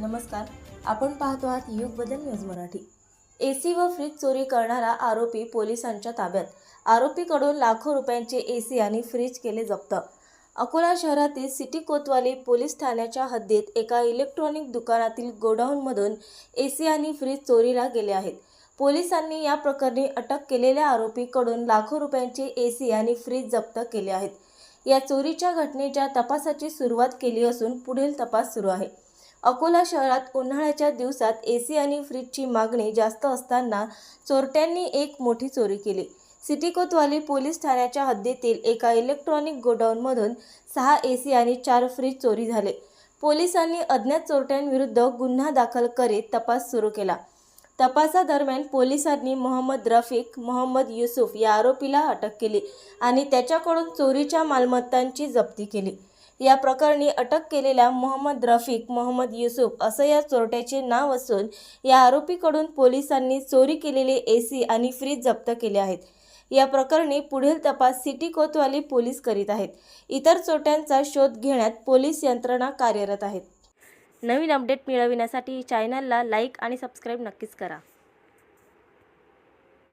नमस्कार. आपण पाहतो आहात युग बदल न्यूज मराठी. एसी व फ्रीज चोरी करणारा आरोपी पोलिसांच्या ताब्यात. आरोपीकडून लाखो रुपयांचे एसी आणि फ्रीज केले जप्त. अकोला शहरातील सिटी कोतवाली पोलीस ठाण्याच्या हद्दीत एका इलेक्ट्रॉनिक दुकानातील गोडाऊनमधून एसी आणि फ्रीज चोरीला गेले आहेत. पोलिसांनी या प्रकरणी अटक केलेल्या आरोपीकडून लाखो रुपयांचे एसी आणि फ्रीज जप्त केले आहेत. या चोरीच्या घटनेच्या तपासाची सुरुवात केली असून पुढील तपास सुरू आहे. अकोला शहरात उन्हाळ्याच्या दिवसात ए सी आणि फ्रीजची मागणी जास्त असताना चोरट्यांनी एक मोठी चोरी केली. सिटी कोतवाली पोलीस ठाण्याच्या हद्दीतील एका इलेक्ट्रॉनिक गोडाऊनमधून सहा ए सी आणि चार फ्रीज चोरी झाले. पोलिसांनी अज्ञात चोरट्यांविरुद्ध गुन्हा दाखल करीत तपास सुरू केला. तपासादरम्यान पोलिसांनी मोहम्मद रफिक मोहम्मद युसुफ या आरोपीला अटक केली आणि त्याच्याकडून चोरीच्या मालमत्तांची जप्ती केली. या प्रकरणी अटक केलेल्या मोहम्मद रफिक मोहम्मद युसुफ असं या चोरट्याचे नाव असून या आरोपीकडून पोलिसांनी चोरी केलेले एसी आणि फ्रीज जप्त केले आहेत. या प्रकरणी पुढील तपास सिटी कोतवाली पोलीस करीत आहेत. इतर चोरट्यांचा शोध घेण्यात पोलीस यंत्रणा कार्यरत आहेत. नवीन अपडेट मिळविण्यासाठी चॅनलला लाईक आणि सबस्क्राईब नक्कीच करा.